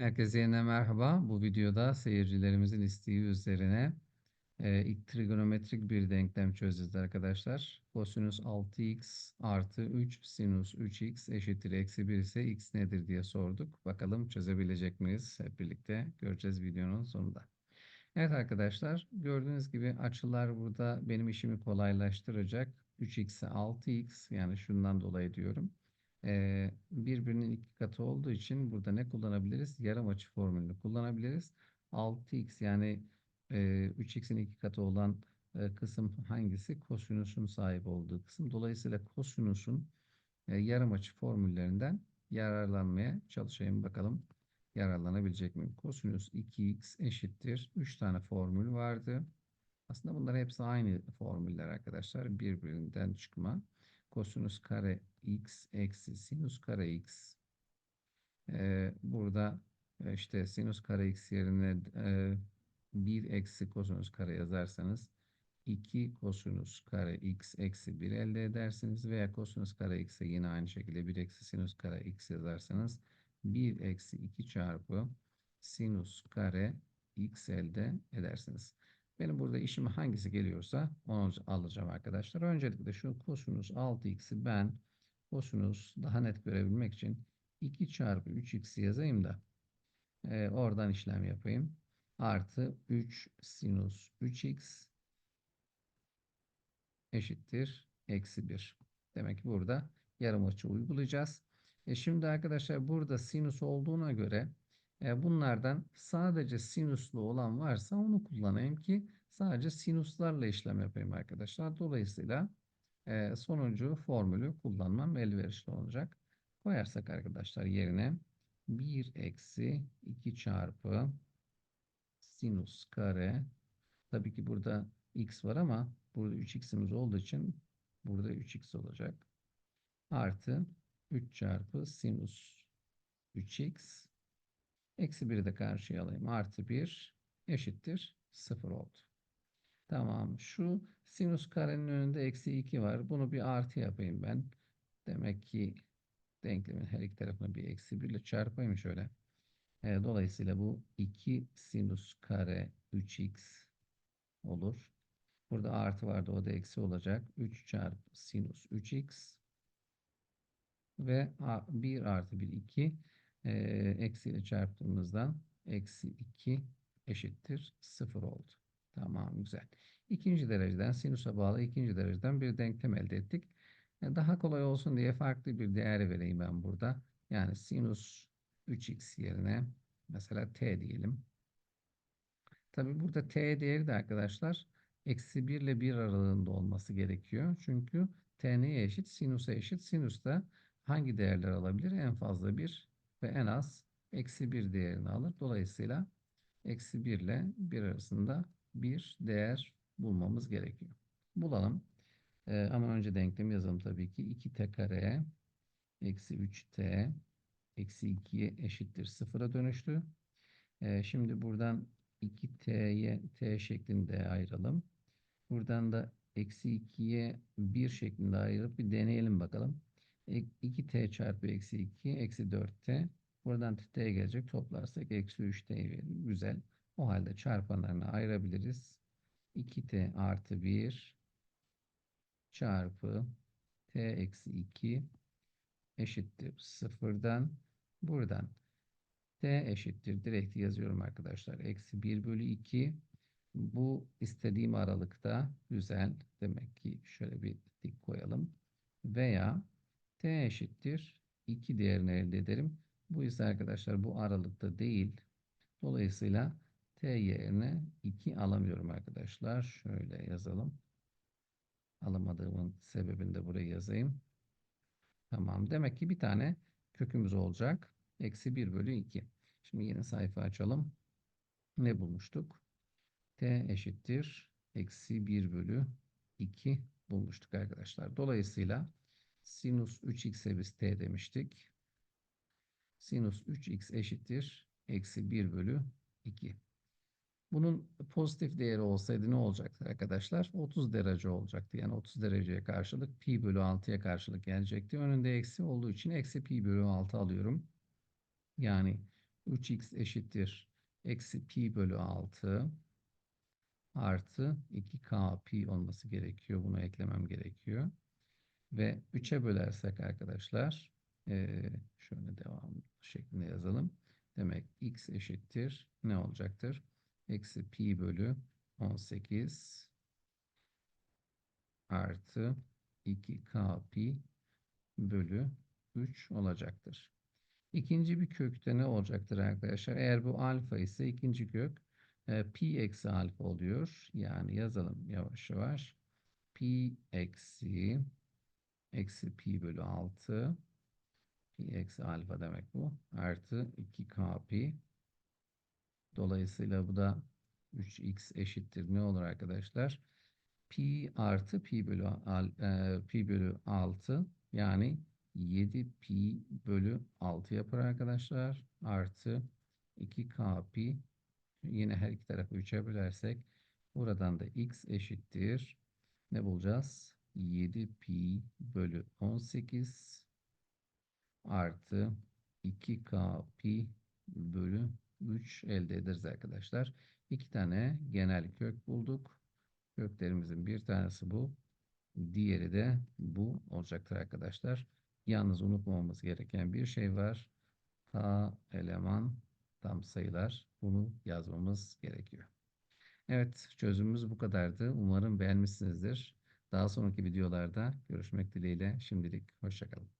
Herkese yeniden merhaba. Bu videoda seyircilerimizin isteği üzerine e, ilk trigonometrik bir denklem çözeceğiz arkadaşlar. Kosinüs 6x artı 3 sinüs 3x eşittir eksi 1 ise x nedir diye sorduk. Bakalım çözebilecek miyiz? Hep birlikte göreceğiz videonun sonunda. Evet arkadaşlar gördüğünüz gibi açılar burada benim işimi kolaylaştıracak. 3x'e 6x yani şundan dolayı diyorum e, birbirinin iki katı olduğu için burada ne kullanabiliriz? Yarım açı formülünü kullanabiliriz. 6x yani e, 3x'in iki katı olan e, kısım hangisi? Kosinüsün sahip olduğu kısım. Dolayısıyla kosinüsün e, yarım açı formüllerinden yararlanmaya çalışayım bakalım yararlanabilecek miyim? Kosinüs 2x eşittir. 3 tane formül vardı. Aslında bunlar hepsi aynı formüller arkadaşlar. Birbirinden çıkma kosinüs kare x eksi sinüs kare x. Ee, burada e, işte sinüs kare x yerine e, 1 eksi kosinüs kare yazarsanız 2 kosinüs kare x eksi 1 elde edersiniz veya kosinüs kare x'e yine aynı şekilde 1 eksi sinüs kare x yazarsanız 1 eksi 2 çarpı sinüs kare x elde edersiniz. Benim burada işime hangisi geliyorsa onu alacağım arkadaşlar. Öncelikle şu kosinüs 6x'i ben kosinüs daha net görebilmek için 2 çarpı 3x yazayım da e, oradan işlem yapayım. Artı 3 sinüs 3x eşittir eksi 1. Demek ki burada yarım açı uygulayacağız. E şimdi arkadaşlar burada sinüs olduğuna göre bunlardan sadece sinüslü olan varsa onu kullanayım ki sadece sinüslerle işlem yapayım arkadaşlar. Dolayısıyla e, sonuncu formülü kullanmam elverişli olacak. Koyarsak arkadaşlar yerine 1 eksi 2 çarpı sinüs kare tabii ki burada x var ama burada 3x'imiz olduğu için burada 3x olacak. Artı 3 çarpı sinüs 3x Eksi 1'i de karşıya alayım. Artı 1 eşittir 0 oldu. Tamam. Şu sinüs karenin önünde eksi 2 var. Bunu bir artı yapayım ben. Demek ki denklemin her iki tarafını bir eksi 1 ile çarpayım şöyle. E, dolayısıyla bu 2 sinüs kare 3x olur. Burada artı vardı o da eksi olacak. 3 çarpı sinüs 3x ve 1 artı 1 2 e, eksiyle çarptığımızda eksi 2 eşittir 0 oldu. Tamam güzel. İkinci dereceden sinüse bağlı ikinci dereceden bir denklem elde ettik. E, daha kolay olsun diye farklı bir değer vereyim ben burada. Yani sinüs 3x yerine mesela t diyelim. Tabi burada t değeri de arkadaşlar eksi 1 ile 1 aralığında olması gerekiyor. Çünkü t neye eşit? Sinüse eşit. Sinüs de hangi değerler alabilir? En fazla 1 ve en az eksi 1 değerini alır. Dolayısıyla eksi 1 ile 1 arasında bir değer bulmamız gerekiyor. Bulalım. Ee, ama önce denklemi yazalım tabii ki. 2t kare eksi 3t eksi 2'ye eşittir 0'a dönüştü. Ee, şimdi buradan 2t'ye t şeklinde ayıralım. Buradan da eksi 2'ye 1 şeklinde ayırıp bir deneyelim bakalım. 2t çarpı eksi 2 eksi 4t. Buradan t gelecek. Toplarsak eksi 3t verir. Güzel. O halde çarpanlarını ayırabiliriz. 2t artı 1 çarpı t eksi 2 eşittir sıfırdan buradan t eşittir direkt yazıyorum arkadaşlar. Eksi 1 bölü 2 bu istediğim aralıkta güzel. Demek ki şöyle bir dik koyalım. Veya t eşittir 2 değerini elde ederim. Bu ise arkadaşlar bu aralıkta değil. Dolayısıyla t yerine 2 alamıyorum arkadaşlar. Şöyle yazalım. Alamadığımın sebebini de buraya yazayım. Tamam. Demek ki bir tane kökümüz olacak. Eksi 1 bölü 2. Şimdi yeni sayfa açalım. Ne bulmuştuk? t eşittir. Eksi 1 bölü 2 bulmuştuk arkadaşlar. Dolayısıyla Sinüs 3x'e biz t demiştik. Sinüs 3x eşittir. Eksi 1 bölü 2. Bunun pozitif değeri olsaydı ne olacaktı arkadaşlar? 30 derece olacaktı. Yani 30 dereceye karşılık pi bölü 6'ya karşılık gelecekti. Önünde eksi olduğu için eksi pi bölü 6 alıyorum. Yani 3x eşittir. Eksi pi bölü 6 artı 2k pi olması gerekiyor. Bunu eklemem gerekiyor. Ve 3'e bölersek arkadaşlar şöyle devam şeklinde yazalım. Demek x eşittir. Ne olacaktır? Eksi pi bölü 18 artı 2k pi bölü 3 olacaktır. İkinci bir kökte ne olacaktır arkadaşlar? Eğer bu alfa ise ikinci kök e, pi eksi alfa oluyor. Yani yazalım yavaş yavaş. Pi eksi eksi pi bölü 6 pi eksi alfa demek bu. Artı 2k pi. Dolayısıyla bu da 3x eşittir. Ne olur arkadaşlar? Pi artı pi bölü, al, e, pi bölü 6 yani 7 pi bölü 6 yapar arkadaşlar. Artı 2k pi yine her iki tarafı 3'e bölersek buradan da x eşittir. Ne bulacağız? 7 pi bölü 18 artı 2k pi bölü 3 elde ederiz arkadaşlar. İki tane genel kök bulduk. Köklerimizin bir tanesi bu. Diğeri de bu olacaktır arkadaşlar. Yalnız unutmamamız gereken bir şey var. K eleman tam sayılar. Bunu yazmamız gerekiyor. Evet çözümümüz bu kadardı. Umarım beğenmişsinizdir. Daha sonraki videolarda görüşmek dileğiyle. Şimdilik hoşçakalın.